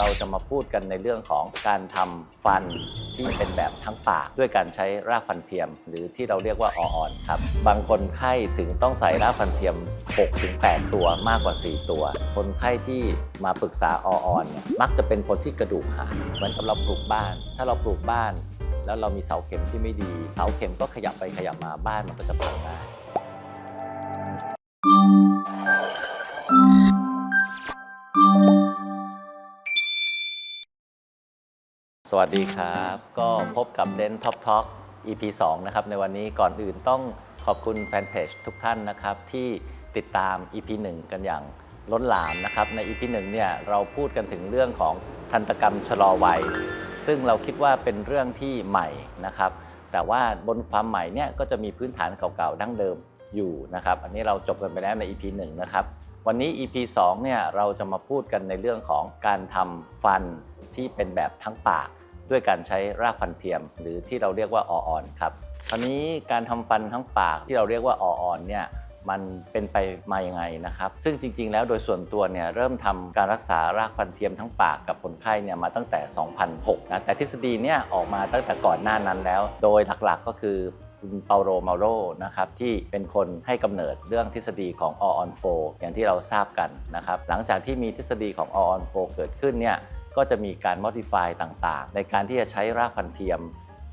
เราจะมาพูดกันในเรื่องของการทำฟันที่เป็นแบบทั้งปาก ด้วยการใช้รากฟันเทียม หรือที่เราเรียกว่าอออนครับ บางคนไข้ถึงต้องใส่รากฟันเทียม 6-8 ตัวมากกว่า 4 ตัว คนไข้ที่มาปรึกษาอออนเนี่ยมักจะเป็นคนที่กระดูกหักเหมือนกับเราปลูกบ้าน ถ้าเราปลูกบ้าน แล้วเรามีเสาเข็มที่ไม่ดี เสาเข็มก็ขยับไปขยับมาบ้านมันก็จะพังได้ วัสดีครับ ก็พบกับ Dent Top Talk EP 2 นะครับ ในวันนี้ก่อนอื่นต้องขอบคุณแฟนเพจทุกท่านนะครับ ที่ติดตาม EP 1 กันอย่างล้นหลามนะครับ ใน EP 1 เนี่ยเราพูดกันถึงเรื่องของทันตกรรมชะลอวัย ซึ่งเราคิดว่าเป็นเรื่องที่ใหม่นะครับ แต่ว่าบนความใหม่เนี่ยก็จะมีพื้นฐานเก่าๆดั้งเดิมอยู่นะครับ อันนี้เราจบกันไปแล้วใน EP 1 นะครับวันนี้ EP 2 เนี่ยเราจะมาพูดกันในเรื่องของการทำฟันที่เป็นแบบทั้งปาก ด้วยการใช้รากฟันเทียม หรือที่เราเรียกว่าอออนครับคราวนี้การทำฟันทั้งปากที่เราเรียกว่าอออนเนี่ยมันเป็นไปมาอยังไงนะครับ ซึ่งจริง ๆ แล้วโดยส่วนตัวเนี่ยเริ่มทำการรักษารากฟันเทียมทั้งปากกับคนไข้เนี่ยมาตั้งแต่ 2006 นะ แต่ทฤษฎีเนี่ยออกมาตั้งแต่ก่อนหน้านั้นแล้ว โดยหลักๆก็คือคุณเปาโรมาโรนะครับที่เป็นคนให้กำเนิดเรื่องทฤษฎีของ all on 4อย่างที่เราทราบกันนะครับ หลังจากที่มีทฤษฎีของ all on 4เกิดขึ้นเนี่ย ก็จะมีการ modify ต่างๆ ในการที่จะใช้รากฟันเทียม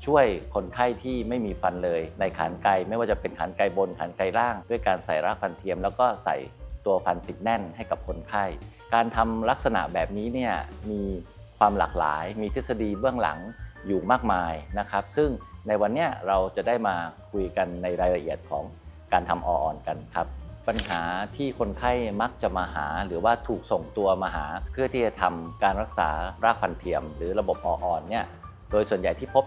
ช่วยคนไข้ที่ไม่มีฟันเลย ในขานไกลไม่ว่าจะเป็นขานไกลบนขานไกลล่าง ด้วยการใส่รากฟันเทียม แล้วก็ใส่ตัวฟันติดแน่นให้กับคนไข้ การทำลักษณะแบบนี้เนี่ยมีความหลากหลาย มีทฤษฎีเบื้องหลังอยู่มากมายนะครับ ซึ่งในวันนี้เราจะได้มาคุยกันในรายละเอียดของการทำอออนกันครับ ปัญหาที่คนไข้มักจะมาหา หรือว่าถูกส่งตัวมาหา เพื่อที่จะทำการรักษารากฟันเทียม หรือระบบอออนเนี่ยโดยส่วนใหญ่ที่พบ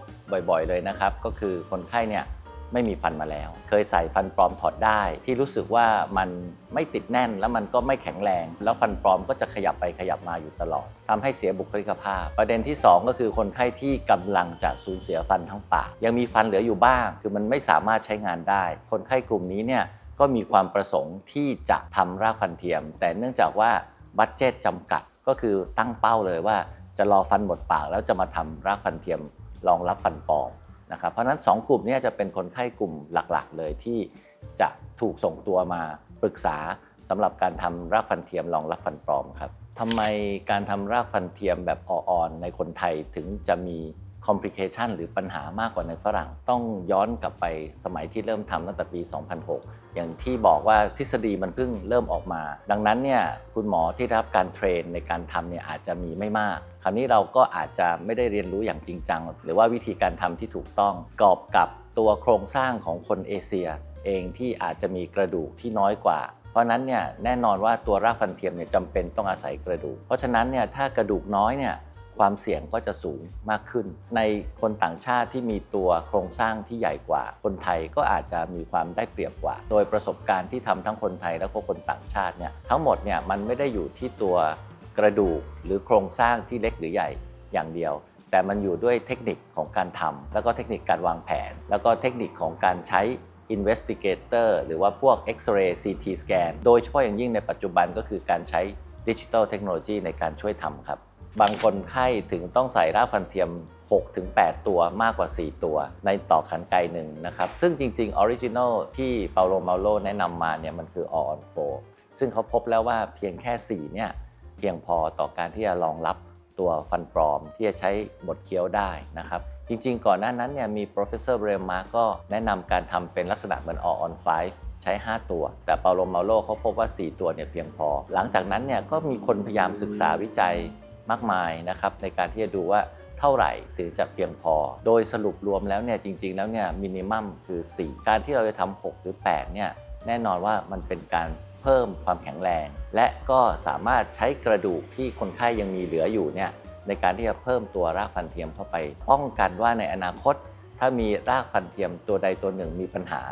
บ่อยๆเลยนะครับ ก็คือคนไข้เนี่ยไม่มีฟันมาแล้ว เคยใส่ฟันปลอมถอดได้ ที่รู้สึกว่ามันไม่ติดแน่นแล้วมันก็ไม่แข็งแรง แล้วฟันปลอมก็จะขยับไปขยับมาอยู่ตลอดทำให้เสียบุคลิกภาพ ประเด็นที่ 2 ก็คือคนไข้ที่กำลังจะสูญเสียฟันทั้งปากยังมีฟันเหลืออยู่บ้าง คือมันไม่สามารถใช้งานได้ คนไข้กลุ่มนี้เนี่ย ก็มีความประสงค์ที่จะทำรากฟันเทียม แต่เนื่องจากว่าบัตเจตจำกัดก็คือตั้งเป้าเลยว่าจะรอฟันหมดปาก แล้วจะมาทำรากฟันเทียมรองรับฟันปลอมนะครับเพราะฉะนั้น 2 กลุ่มนี้จะเป็นคนไข้กลุ่มหลักๆ เลยที่จะถูกส่งตัวมาปรึกษาสำหรับการทำรากฟันเทียมรองรับฟันปลอมครับทำไมการทำรากฟันเทียมแบบอ่อนๆในคนไทยถึงจะมี complication หรือปัญหามากกว่าในฝรั่ง ต้องย้อนกลับไปสมัยที่เริ่มทำตั้งแต่ปี 2006 อย่างที่บอกว่าทฤษฎีมันเพิ่งเริ่มออกมา ดังนั้นเนี่ยคุณหมอที่ได้รับการเทรนในการทำเนี่ยอาจจะมีไม่มาก คราวนี้เราก็อาจจะไม่ได้เรียนรู้อย่างจริงจัง หรือว่าวิธีการทำที่ถูกต้องกอบกับตัวโครงสร้างของคนเอเชีย เองที่อาจจะมีกระดูกที่น้อยกว่า เพราะนั้นเนี่ยแน่นอนว่าตัวรากฟันเทียมเนี่ยจำเป็นต้องอาศัยกระดูก เพราะฉะนั้นเนี่ยถ้ากระดูกน้อยเนี่ย ความเสี่ยงก็จะสูงมากขึ้น ในคนต่างชาติที่มีตัวโครงสร้างที่ใหญ่กว่า คนไทยก็อาจจะมีความได้เปรียบกว่า โดยประสบการณ์ที่ทำทั้งคนไทยและก็คนต่างชาติเนี่ยทั้งหมดเนี่ยมันไม่ได้อยู่ที่ตัวกระดูกหรือโครงสร้างที่เล็กหรือใหญ่อย่างเดียว แต่มันอยู่ด้วยเทคนิคของการทำแล้วก็เทคนิคการวางแผน แล้วก็เทคนิคของการใช้ investigator หรือว่าพวก X-ray CT scan โดยเฉพาะอย่างยิ่งในปัจจุบันก็คือการใช้ดิจิ t a ลเทคโนโลยีในการช่วยทำครับ บางคนไข้ถึงต้องใส่รากฟันเทียม 6-8 ตัวมากกว่า 4 ตัว ในต่อขันไกหนึ่งนะครับ ซึ่งจริงๆออริจิน l ลที่เปาโลมาโลแนะนำมาเนี่ยมันคือ all on 4ซึ่งเขาพบแล้วว่าเพียงแค่ 4 เนี่ยเพียงพอต่อการที่จะรองรับตัวฟันปลอมที่จะใช้บดเคี้ยวได้นะครับ จริงๆ ก่อนหน้านั้นเนี่ยมี professor b r e m a ก็แนะนำการทำเป็นลักษณะเหมือน all on 5ใช้ 5 ตัว แต่เปาโลมาโลเขาพบว่า 4 ตัวเนี่ยเพียงพอ หลังจากนั้นเนี่ยก็มีคนพยายามศึกษาวิจัย มากมายนะครับในการที่จะดูว่าเท่าไหร่ถึงจะเพียงพอ โดยสรุปรวมแล้วเนี่ยจริง ๆ แล้วเนี่ยมินิมัมคือ 4 การที่เราจะทำ6หรือ 8 เนี่ยแน่นอนว่ามันเป็นการเพิ่มความแข็งแรง และก็สามารถใช้กระดูกที่คนไข้ยังมีเหลืออยู่เนี่ยในการที่จะเพิ่มตัวรากฟันเทียมเข้าไปป้องกันว่าในอนาคต ถ้ามีรากฟันเทียมตัวใดตัวหนึ่งมีปัญหา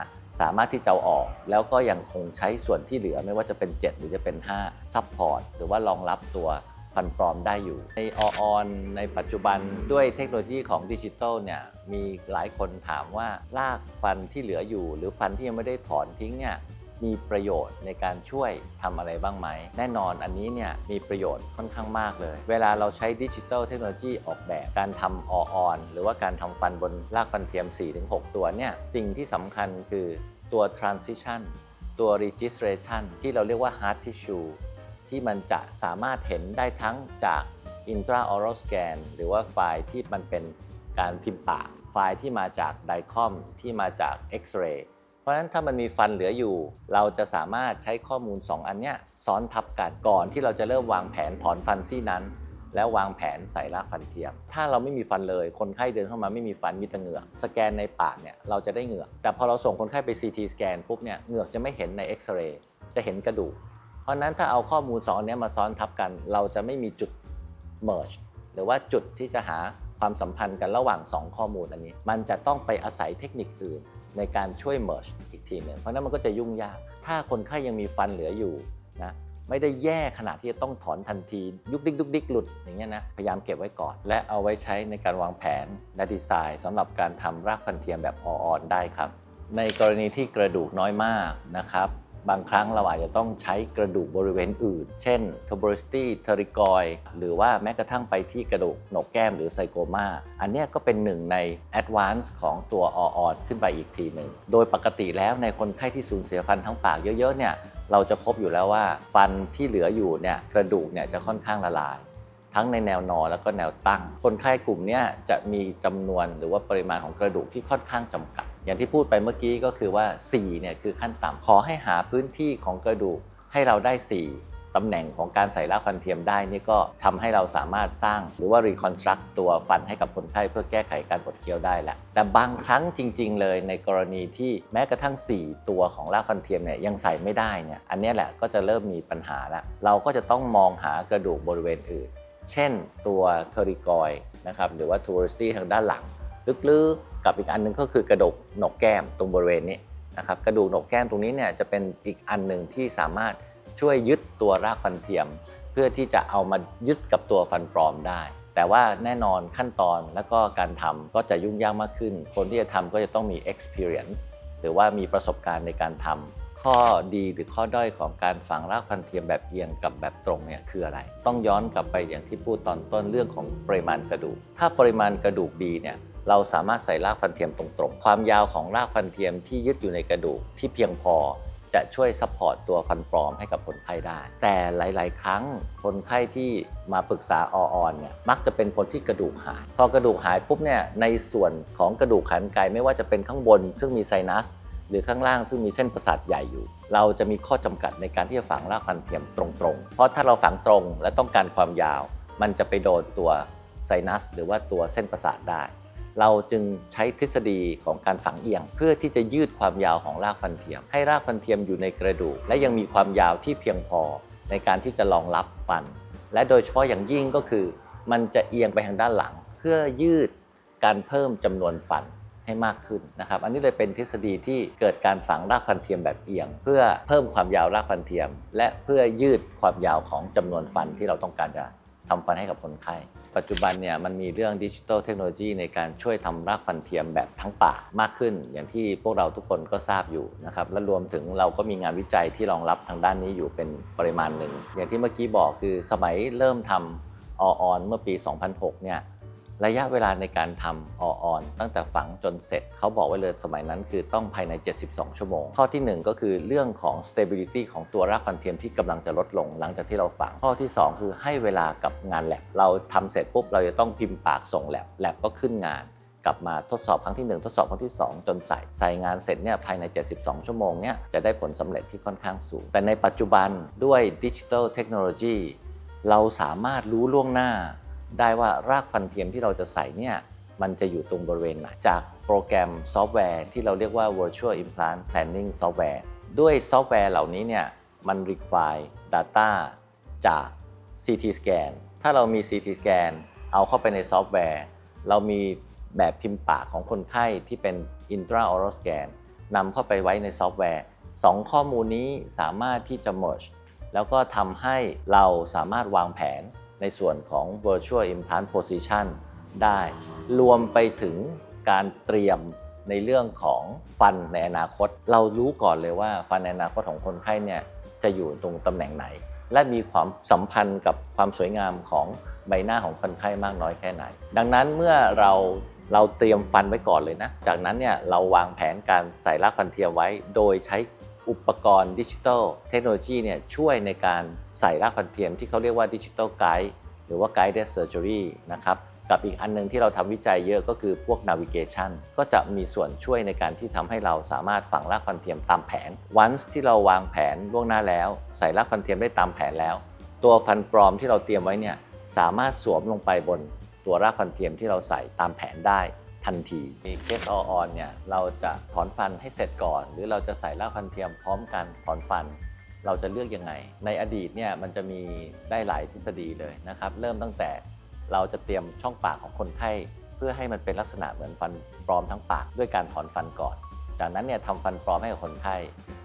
สามารถที่จะเอาออก แล้วก็ยังคงใช้ส่วนที่เหลือไม่ว่าจะเป็น 7 หรือจะเป็น 5 ซัพพอร์ตหรือว่ารองรับตัว ฟันปลอมได้อยู่ ในออนในปัจจุบันด้วยเทคโนโลยีของดิจิทัลเนี่ยมีหลายคนถามว่ารากฟันที่เหลืออยู่ หรือฟันที่ยังไม่ได้ถอนทิ้งเนี่ยมีประโยชน์ในการช่วยทำอะไรบ้างไหม แน่นอนอันนี้เนี่ยมีประโยชน์ค่อนข้างมากเลย เวลาเราใช้ดิจิทัลเทคโนโลยีออกแบบการทำอออน หรือว่าการทำฟันบนรากฟันเทียม 4-6 ตัวเนี่ยสิ่งที่สำคัญคือตัว transition ตัว registration ที่เราเรียกว่า hard tissue ที่มันจะสามารถเห็นได้ทั้งจาก intraoral scan หรือว่าไฟล์ที่มันเป็นการพิมพ์ปาก ไฟล์ที่มาจากไดคอมที่มาจาก X-ray เพราะฉะนั้นถ้ามันมีฟันเหลืออยู่ เราจะสามารถใช้ข้อมูล 2 อันเนี้ยซ้อนทับกันก่อนที่เราจะเริ่มวางแผนถอนฟันซี่นั้น แล้ววางแผนใส่รากฟันเทียม ถ้าเราไม่มีฟันเลยคนไข้เดินเข้ามาไม่มีฟันมีแต่เหงือกสแกนในปากเนี่ยเราจะได้เหงือกแต่พอเราส่งคนไข้ไป CT สแกนปุ๊บเนี่ยเหงือกจะไม่เห็นในเอ็กซเรย์จะเห็นกระดูก เพราะนั้นถ้าเอาข้อมูล2อันนี้มาซ้อนทับกัน เราจะไม่มีจุด merge หรือว่าจุดที่จะหาความสัมพันธ์กันระหว่าง 2 ข้อมูลอันนี้ มันจะต้องไปอาศัยเทคนิคอื่นในการช่วย merge อีกทีหนึ่งเพราะนั้นมันก็จะยุ่งยาก ถ้าคนไข้ยังมีฟันเหลืออยู่นะไม่ได้แย่ขนาดที่จะต้องถอนทันที ยุกดิกยุกดิกหลุดอย่างเงี้ยนะพยายามเก็บไว้ก่อน และเอาไว้ใช้ในการวางแผนและดีไซน์สำหรับการทำรากฟันเทียมแบบออนได้ครับ ในกรณีที่กระดูกน้อยมากนะครับ บางครั้งเราอาจจะต้องใช้กระดูกบริเวณอื่น เช่น tuberosity t e r i c o i หรือว่าแม้กระทั่งไปที่กระดูกหนกแก้มหรือไซโกมาอันนี้ก็เป็นหนึ่งใน advance ของตัวอออนขึ้นไปอีกทีหนึ่ง โดยปกติแล้วในคนไข้ที่สูญเสียฟันทั้งปากเยอะๆเนี่ยเราจะพบอยู่แล้วว่าฟันที่เหลืออยู่เนี่ยกระดูกเนี่ยจะค่อนข้างละลาย ทั้งในแนวนอนแล้วก็แนวตั้ง คนไข้กลุ่มนี้จะมีจำนวนหรือว่าปริมาณของกระดูกที่ค่อนข้างจำกัด อย่างที่พูดไปเมื่อกี้ก็คือว่า4เนี่ยคือขั้นต่ำขอให้หาพื้นที่ของกระดูกให้เราได้ 4ตำแหน่งของการใส่รากฟันเทียมได้นี่ก็ทำให้เราสามารถสร้างหรือว่า reconstruct ตัวฟันให้กับคนไข้เพื่อแก้ไขการปวดเคี้ยวได้แหละแต่บางครั้งจริง ๆ เลยในกรณีที่แม้กระทั่ง 4 ตัวของรากฟันเทียมเนี่ยยังใส่ไม่ได้เนี่ยอันนี้แหละก็จะเริ่มมีปัญหาแล้วเราก็จะต้องมองหากระดูกบริเวณอื่น เช่น ตัวเทอริกอยนะครับหรือว่าทูริสตี้ทางด้านหลัง ลึกๆกับอีกอันหนึงก็คือกระดูกหนกแก้มตรงบริเวณนี้นะครับกระดูกหนกแก้มตรงนี้เนี่ยจะเป็นอีกอันหนึ่งที่สามารถช่วยยึดตัวรากฟันเทียม เพื่อที่จะเอามายึดกับตัวฟันปลอมได้ แต่ว่าแน่นอนขั้นตอนและก็การทำก็จะยุ่งยากมากขึ้น คนที่จะทำก็จะต้องมี experience หรือว่ามีประสบการณ์ในการทำข้อดีหรือข้อด้อยของการฝังรากฟันเทียมแบบเอียงกับแบบตรงเนี่ยคืออะไร ต้องย้อนกลับไปอย่างที่พูดตอนต้นเรื่องของปริมาณกระดูก ถ้าปริมาณกระดูกดีเนี่ย เราสามารถใส่รากฟันเทียมตรงๆ ความยาวของรากฟันเทียมที่ยึดอยู่ในกระดูกที่เพียงพอจะช่วยซัพพอร์ตตัวฟันปลอมให้กับคนไข้ได้ แต่หลาย ๆ ครั้งคนไข้ที่มาปรึกษาออนเนี่ยมักจะเป็นคนที่กระดูกหาย พอกระดูกหายปุ๊บเนี่ยในส่วนของกระดูกขันไกไม่ว่าจะเป็นข้างบน ซึ่งมีไซนัส หรือข้างล่างซึ่งมีเส้นประสาทใหญ่อยู่ เราจะมีข้อจำกัดในการที่จะฝังรากฟันเทียมตรงๆ เพราะถ้าเราฝังตรงและต้องการความยาว มันจะไปโดนตัวไซนัส หรือว่าตัวเส้นประสาทได้ เราจึงใช้ทฤษฎีของการฝังเอียง เพื่อที่จะยืดความยาวของรากฟันเทียม ให้รากฟันเทียมอยู่ในกระดูก และยังมีความยาวที่เพียงพอในการที่จะรองรับฟัน และโดยเฉพาะอย่างยิ่งก็คือ มันจะเอียงไปทางด้านหลัง เพื่อยืดการเพิ่มจำนวนฟันให้มากขึ้นนะครับ อันนี้เลยเป็นทฤษฎีที่เกิดการฝังรากฟันเทียมแบบเอียง เพื่อเพิ่มความยาวรากฟันเทียม และเพื่อยืดความยาวของจำนวนฟันที่เราต้องการจะทำฟันให้กับคนไข้ ปัจจุบันเนี่ยมันมีเรื่องดิจิทัลเทคโนโลยีในการช่วยทำรากฟันเทียมแบบทั้งป่ามากขึ้น อย่างที่พวกเราทุกคนก็ทราบอยู่นะครับและรวมถึงเราก็มีงานวิจัยที่รองรับทางด้านนี้อยู่เป็นปริมาณหนึ่ง อย่างที่เมื่อกี้บอกคือสมัยเริ่มทำออนเมื่อปี 2006 เนี่ย ระยะเวลาในการทำอออน ตั้งแต่ฝังจนเสร็จ เขาบอกไว้เลยสมัยนั้นคือต้องภายใน 72 ชั่วโมง ข้อทีหนึ่1 ก็คือเรื่องของ stability ของตัวรากฟันเทียมที่กำลังจะลดลงหลังจากที่เราฝัง ข้อที่ 2 คือให้เวลากับงานแลบเราทำเสร็จปุ๊บเราจะต้องพิมพ์ปากส่งแลบแลบก็ขึ้นงาน กลับมาทดสอบครั้งที่ 1 ทดสอบครั้งที่ 2 จนใส่ใส่งานเสร็จเนี่ยภายใน 72 ชั่วโมงเนี่ยจะได้ผลสำเร็จที่ค่อนข้างสูง แต่ในปัจจุบันด้วยดิจิทัลเทคโนโลยีเราสามารถรู้ล่วงหน้า ได้ว่ารากฟันเทียมที่เราจะใส่เนี่ยมันจะอยู่ตรงบริเวณไหน จากโปรแกรมซอฟต์แวร์ที่เราเรียกว่า virtual implant planning software ด้วยซอฟต์แวร์เหล่านี้เนี่ยมัน require data จาก CT scan ถ้าเรามี CT scan เอาเข้าไปในซอฟต์แวร์ เรามีแบบพิมพ์ปากของคนไข้ที่เป็น intraoral scan นำเข้าไปไว้ในซอฟต์แวร์ 2 ข้อมูลนี้สามารถที่จะ merge แล้วก็ทำให้เราสามารถวางแผน ในส่วนของ virtual implant position ได้ รวมไปถึงการเตรียมในเรื่องของฟันในอนาคต เรารู้ก่อนเลยว่าฟันในอนาคตของคนไข้เนี่ยจะอยู่ตรงตำแหน่งไหน และมีความสัมพันธ์กับความสวยงามของใบหน้าของคนไข้มากน้อยแค่ไหน ดังนั้นเมื่อเราเราเตรียมฟันไว้ก่อนเลยนะ จากนั้นเนี่ยเราวางแผนการใส่รากฟันเทียมไว้ โดยใช้ อุปกรณ์ดิจิทัลเทคโนโลยีเนี่ยช่วยในการใส่รากฟันเทียมที่เขาเรียกว่าดิจิทัลไกด์หรือว่า guided surgery นะครับกับอีกอันหนึงที่เราทำวิจัยเยอะก็คือพวก navigation ก็จะมีส่วนช่วยในการที่ทำให้เราสามารถฝังรากฟันเทียมตามแผน once ที่เราวางแผนล่วงหน้าแล้ว ใส่รากฟันเทียมได้ตามแผนแล้ว ตัวฟันปลอมที่เราเตรียมไว้เนี่ยสามารถสวมลงไปบนตัวรากฟันเทียมที่เราใส่ตามแผนได้ ทันทีเคสออนเนี่ยเราจะถอนฟันให้เสร็จก่อน หรือเราจะใส่รากฟันเทียมพร้อมกันถอนฟัน เราจะเลือกยังไง ในอดีตเนี่ยมันจะมีได้หลายทฤษฎีเลยนะครับ เริ่มตั้งแต่เราจะเตรียมช่องปากของคนไข้เพื่อให้มันเป็นลักษณะเหมือนฟันปลอมทั้งปากด้วยการถอนฟันก่อน จากนั้นเนี่ยทำฟันปลอมให้กับคนไข้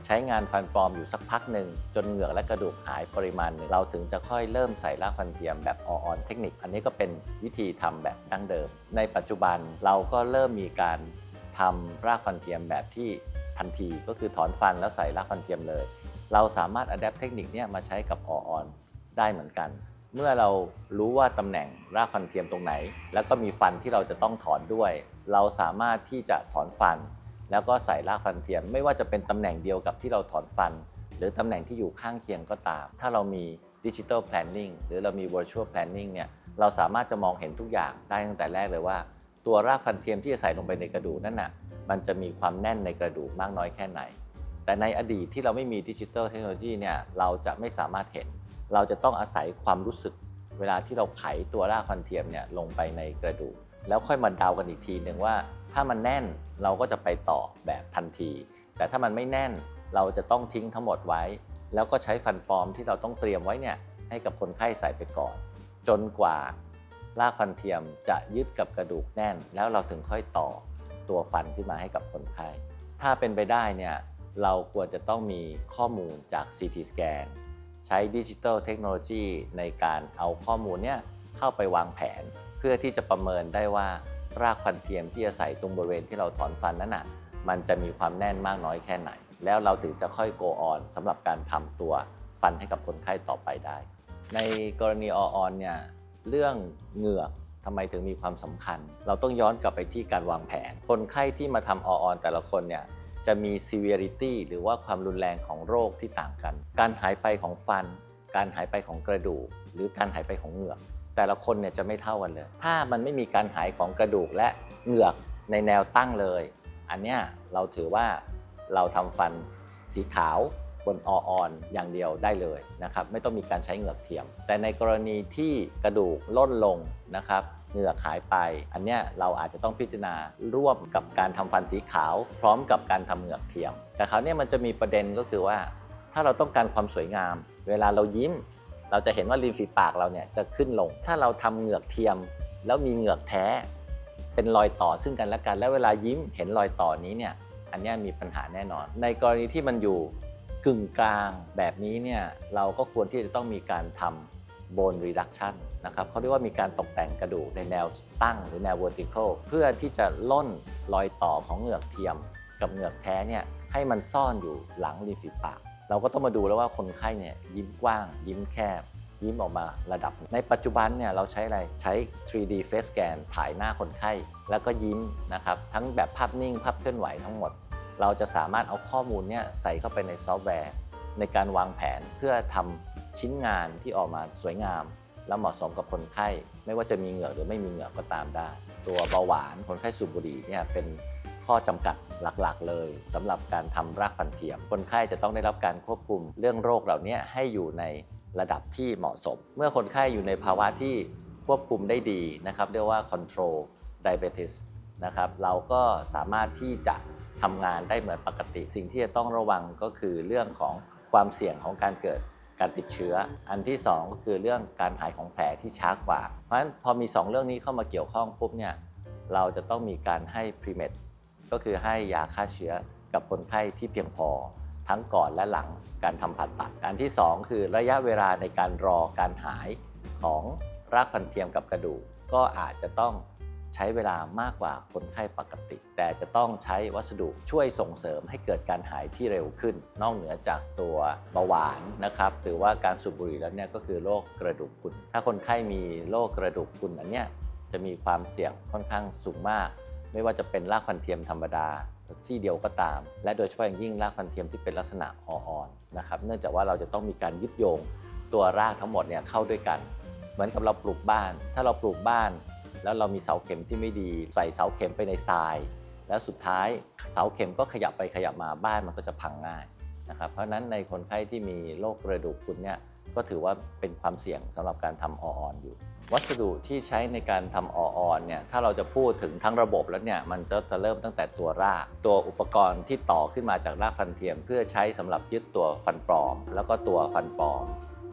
ใช้งานฟันปลอมอยู่สักพักหนึ่งจนเหงือกและกระดูกหายปริมาณหนึ่งเราถึงจะค่อยเริ่มใส่รากฟันเทียมแบบออนเทคนิค อันนี้ก็เป็นวิธีทำแบบดั้งเดิม ในปัจจุบันเราก็เริ่มมีการทำรากฟันเทียมแบบที่ทันทีก็คือถอนฟันแล้วใส่รากฟันเทียมเลย เราสามารถอัดแอปเทคนิคนี้มาใช้กับออนได้เหมือนกัน เมื่อเรารู้ว่าตำแหน่งรากฟันเทียมตรงไหน แล้วก็มีฟันที่เราจะต้องถอนด้วย เราสามารถที่จะถอนฟัน แล้วก็ใส่รากฟันเทียม ไม่ว่าจะเป็นตำแหน่งเดียวกับที่เราถอนฟัน หรือตำแหน่งที่อยู่ข้างเคียงก็ตาม ถ้าเรามีดิจิ t a ล planning หรือเรามี virtual planning เนี่ยเราสามารถจะมองเห็นทุกอย่างได้ตั้งแต่แรกเลยว่า ตัวรากฟันเทียมที่จะใส่ลงไปในกระดูกนั่นน่ะมันจะมีความแน่นในกระดูกมากน้อยแค่ไหน แต่ในอดีตที่เราไม่มีดิจิ t a ลเทคโนโลยีเนี่ยเราจะไม่สามารถเห็น เราจะต้องอาศัยความรู้สึก เวลาที่เราไขตัวรากฟันเทียมเนี่ยลงไปในกระดูก แล้วค่อยมาเดากันอีกทีหนึ่งว่า ถ้ามันแน่นเราก็จะไปต่อแบบทันที แต่ถ้ามันไม่แน่นเราจะต้องทิ้งทั้งหมดไว้ แล้วก็ใช้ฟันปลอมที่เราต้องเตรียมไว้เนี่ยให้กับคนไข้ใส่ไปก่อน จนกว่ารากฟันเทียมจะยึดกับกระดูกแน่น แล้วเราถึงค่อยต่อตัวฟันขึ้นมาให้กับคนไข้ ถ้าเป็นไปได้เนี่ยเราควรจะต้องมีข้อมูลจาก CT scan ใช้ดิจิ t a ลเทคโนโลยีในการเอาข้อมูลเนี่ยเข้าไปวางแผน เพื่อที่จะประเมินได้ว่า รากฟันเทียมที่จะใส่ตรงบริเวณที่เราถอนฟันนั้นน่ะมันจะมีความแน่นมากน้อยแค่ไหน แล้วเราถึงจะค่อย go on สำหรับการทำตัวฟันให้กับคนไข้ต่อไปได้ ในกรณีออนเนี่ยเรื่องเหงือกทำไมถึงมีความสำคัญ เราต้องย้อนกลับไปที่การวางแผน คนไข้ที่มาทำออนแต่ละคนเนี่ยจะมี severity หรือว่าความรุนแรงของโรคที่ต่างกัน การหายไปของฟัน การหายไปของกระดูก หรือการหายไปของเหงือก แต่ละคนเนี่ยจะไม่เท่ากันเลย ถ้ามันไม่มีการหายของกระดูกและเหงือกในแนวตั้งเลย อันเนี้ยเราถือว่าเราทำฟันสีขาวบนอออนอย่างเดียวได้เลยนะครับ ไม่ต้องมีการใช้เหงือกเทียม แต่ในกรณีที่กระดูกล่นลงนะครับเหงือกหายไป อันเนี้ยเราอาจจะต้องพิจารณาร่วมกับการทำฟันสีขาว พร้อมกับการทำเหงือกเทียม แต่คราวเนี้ยมันจะมีประเด็นก็คือว่า ถ้าเราต้องการความสวยงาม เวลาเรายิ้ม เราจะเห็นว่าริมฝีปากเราเนี่ยจะขึ้นลง ถ้าเราทำเหงือกเทียมแล้วมีเหงือกแท้ เป็นรอยต่อซึ่งกันและกัน แล้วเวลายิ้มเห็นรอยต่อนี้เนี่ยอันนี้มีปัญหาแน่นอน ในกรณีที่มันอยู่กึ่งกลางแบบนี้เนี่ยเราก็ควรที่จะต้องมีการทำ bone reduction นะครับเขาเรียกว่ามีการตกแต่งกระดูกในแนวตั้งหรือแนว vertical เพื่อที่จะล่นรอยต่อของเหงือกเทียม กับเหงือกแท้เนี่ยให้มันซ่อนอยู่หลังริมฝีปาก เราก็ต้องมาดูแล้วว่าคนไข้เนี่ยยิ้มกว้าง ยิ้มแคบ ยิ้มออกมาระดับ ในปัจจุบันเนี่ยเราใช้อะไรใช้ 3D face scan ถ่ายหน้าคนไข้ แล้วก็ยิ้มนะครับทั้งแบบภาพนิ่งภาพเคลื่อนไหวทั้งหมด เราจะสามารถเอาข้อมูลเนี่ยใส่เข้าไปในซอฟต์แวร์ ในการวางแผนเพื่อทำชิ้นงานที่ออกมาสวยงาม และเหมาะสมกับคนไข้ ไม่ว่าจะมีเหงือกหรือไม่มีเหงือกก็ตามได้ ตัวเบาหวานคนไข้สูบบุหรี่เนี่ยเป็นข้อจำกัด หลักๆ เลยสำหรับการทำรากฟันเทียม คนไข้จะต้องได้รับการควบคุมเรื่องโรคเหล่านี้ให้อยู่ในระดับที่เหมาะสม เมื่อคนไข้อยู่ในภาวะที่ควบคุมได้ดีนะครับเรียกว่า control diabetes นะครับเราก็สามารถที่จะทำงานได้เหมือนปกติ สิ่งที่จะต้องระวังก็คือเรื่องของความเสี่ยงของการเกิดการติดเชื้อ อันที่ 2 ก็คือเรื่องการหายของแผลที่ช้ากว่า เพราะฉะนั้นพอมี 2 เรื่องนี้เข้ามาเกี่ยวข้องปุ๊บเนี่ยเราจะต้องมีการให้ pre-med ก็คือให้ยาฆ่าเชื้อกับคนไข้ที่เพียงพอ ทั้งก่อนและหลังการทำผ่าตัด อันที่ 2 คือระยะเวลาในการรอการหายของรากฟันเทียมกับกระดูก ก็อาจจะต้องใช้เวลามากกว่าคนไข้ปกติ แต่จะต้องใช้วัสดุช่วยส่งเสริมให้เกิดการหายที่เร็วขึ้น นอกเหนือจากตัวเบาหวานนะครับหรือว่าการสูบบุหรี่แล้วเนี่ยก็คือโรคกระดูกพรุนถ้าคนไข้มีโรคกระดูกพรุนอันเนี้ยจะมีความเสี่ยงค่อนข้างสูงมาก ไม่ว่าจะเป็นรากฟันเทียมธรรมดาซี่เดียวก็ตาม และโดยเฉพาะอย่างยิ่งรากฟันเทียมที่เป็นลักษณะอ่อนๆนะครับเนื่องจากว่าเราจะต้องมีการยึดโยงตัวรากทั้งหมดเนี่ยเข้าด้วยกัน เหมือนกับเราปลูกบ้าน ถ้าเราปลูกบ้าน แล้วเรามีเสาเข็มที่ไม่ดี ใส่เสาเข็มไปในทราย แล้วสุดท้ายเสาเข็มก็ขยับไปขยับมาบ้านมันก็จะพังง่ายนะครับเพราะฉะนั้นในคนไข้ที่มีโรคกระดูกพรุนเนี่ยก็ถือว่าเป็นความเสี่ยงสำหรับการทำอออนอยู่ วัสดุที่ใช้ในการทำอออนเนี่ยถ้าเราจะพูดถึงทั้งระบบแล้วเนี่ยมันจะจะเริ่มตั้งแต่ตัวราก ตัวอุปกรณ์ที่ต่อขึ้นมาจากรากฟันเทียม เพื่อใช้สำหรับยึดตัวฟันปลอม แล้วก็ตัวฟันปลอม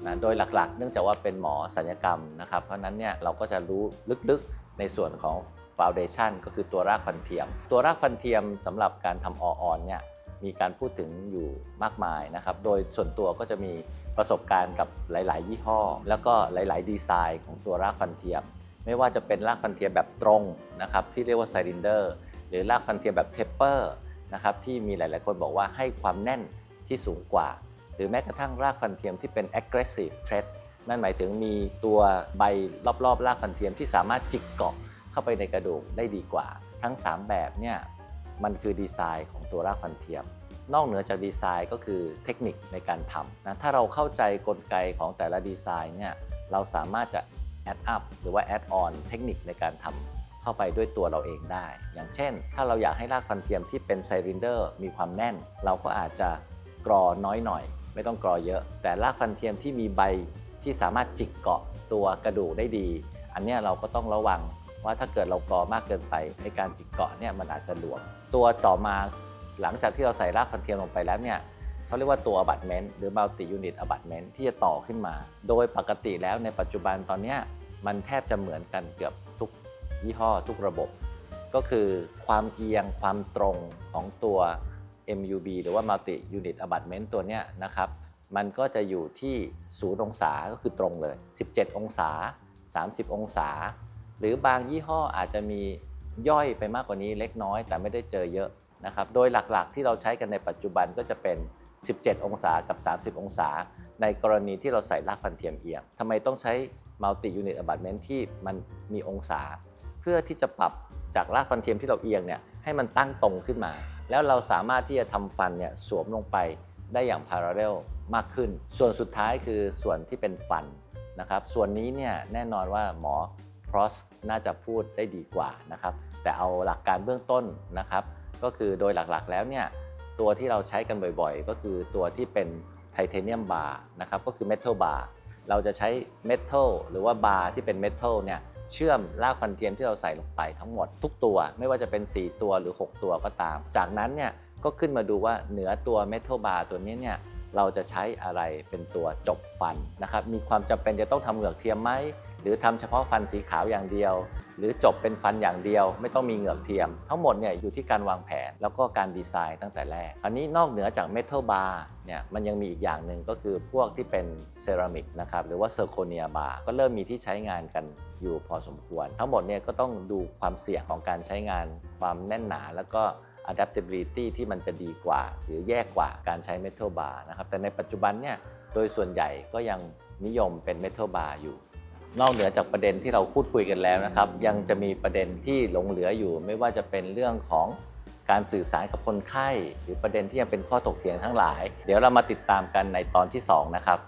นะโดยหลักๆ เนื่องจากว่าเป็นหมอสัญญกรรมนะครับเพราะฉะนั้นเนี่ยเราก็จะรู้ลึกๆในส่วนของฟาวเดชันก็คือตัวรากฟันเทียม ตัวรากฟันเทียมสำหรับการทำอออนเนี่ย มีการพูดถึงอยู่มากมายนะครับ โดยส่วนตัวก็จะมีประสบการณ์กับหลาย ๆ ยี่ห้อ แล้วก็หลาย ๆ ดีไซน์ของตัวรากฟันเทียม ไม่ว่าจะเป็นรากฟันเทียมแบบตรงนะครับที่เรียกว่าไซรินเดอร์หรือรากฟันเทียมแบบเทปเปอร์นะครับที่มีหลาย ๆ คนบอกว่าให้ความแน่นที่สูงกว่า หรือแม้กระทั่งรากฟันเทียมที่เป็น aggressive thread นั่นหมายถึงมีตัวใบรอบๆรากฟันเทียมที่สามารถจิกเกาะเข้าไปในกระดูกได้ดีกว่า ทั้ง 3 แบบเนี่ยมันคือดีไซน์ของ ตัวรากฟันเทียม นอกเหนือจากดีไซน์ก็คือเทคนิคในการทำนะถ้าเราเข้าใจกลไกของแต่ละดีไซน์เนี่ยเราสามารถจะ add up หรือว่า add on เทคนิคในการทำเข้าไปด้วยตัวเราเองได้ อย่างเช่น ถ้าเราอยากให้รากฟันเทียมที่เป็นไซรินเดอร์มีความแน่น เราก็อาจจะกรอน้อยหน่อย ไม่ต้องกรอเยอะ แต่รากฟันเทียมที่มีใบที่สามารถจิกเกาะตัวกระดูกได้ดี อันนี้เราก็ต้องระวังว่าถ้าเกิดเรากรอมากเกินไปในการจิกเกาะเนี่ยมันอาจจะหลวม ตัวต่อมา หลังจากที่เราใส่รากฟันเทียมลงไปแล้วเนี่ยเขาเรียกว่าตัว abutment หรือ multi unit abutment ที่จะต่อขึ้นมา โดยปกติแล้วในปัจจุบันตอนนี้มันแทบจะเหมือนกันเกือบทุกยี่ห้อทุกระบบ ก็คือความเอียงความตรงของตัว MUB หรือว่า multi unit abutment ตัวเนี้ยนะครับมันก็จะอยู่ที่0องศาก็คือตรงเลย 17 องศา 30 องศา หรือบางยี่ห้ออาจจะมีย่อยไปมากกว่านี้เล็กน้อย แต่ไม่ได้เจอเยอะ นะครับโดยหลักๆ ที่เราใช้กันในปัจจุบันก็จะเป็น 17 องศากับ 30 องศา ในกรณีที่เราใส่รากฟันเทียมเอียงทำไมต้องใช้ multi unit abutment ที่มันมีองศา เพื่อที่จะปรับจากรากฟันเทียมที่เราเอียงเนี่ยให้มันตั้งตรงขึ้นมา แล้วเราสามารถที่จะทำฟันเนี่ยสวมลงไปได้อย่าง parallel มากขึ้น ส่วนสุดท้ายคือส่วนที่เป็นฟันนะครับ ส่วนนี้เนี่ยแน่นอนว่าหมอ Cross น่าจะพูดได้ดีกว่านะครับ แต่เอาหลักการเบื้องต้นนะครับ ก็คือโดยหลักๆแล้วเนี่ยตัวที่เราใช้กันบ่อยๆ ก็คือตัวที่เป็นไทเทเนียมบาร์นะครับก็คือเมทัลบาร์เราจะใช้เมทัลหรือว่าบาร์ที่เป็นเมทัลเนี่ยเชื่อมลากฟันเทียมที่เราใส่ลงไปทั้งหมดทุกตัวไม่ว่าจะเป็น 4 ตัวหรือ 6 ตัวก็ตาม จากนั้นเนี่ยก็ขึ้นมาดูว่าเหนือตัวเมทัลบาร์ตัวนี้เนี่ย เราจะใช้อะไรเป็นตัวจบฟันนะครับ มีความจำเป็นจะต้องทำเหงือกเทียมไหมหรือทำเฉพาะฟันสีขาวอย่างเดียว หรือจบเป็นฟันอย่างเดียว ไม่ต้องมีเหงือกเทียม ทั้งหมดเนี่ยอยู่ที่การวางแผนแล้วก็การดีไซน์ตั้งแต่แรกอันนี้นอกเหนือจากเมทัลบาร์เนี่ยมันยังมีอีกอย่างหนึ่งก็คือพวกที่เป็นเซรามิกนะครับหรือว่าเซอร์โคเนียบาร์ก็เริ่มมีที่ใช้งานกันอยู่พอสมควร ทั้งหมดเนี่ยก็ต้องดูความเสี่ยงของการใช้งานความแน่นหนาแล้วก็ adaptability ที่มันจะดีกว่า หรือแย่กว่าการใช้ metal bar นะครับแต่ในปัจจุบันเนี่ยโดยส่วนใหญ่ก็ยังนิยมเป็น metal bar อยู่นอกเหนือจากประเด็นที่เราพูดคุยกันแล้วนะครับ ยังจะมีประเด็นที่หลงเหลืออยู่ ไม่ว่าจะเป็นเรื่องของการสื่อสารกับคนไข้ หรือประเด็นที่ยังเป็นข้อถกเถียงทั้งหลาย เดี๋ยวเรามาติดตามกันในตอนที่ 2 นะครับ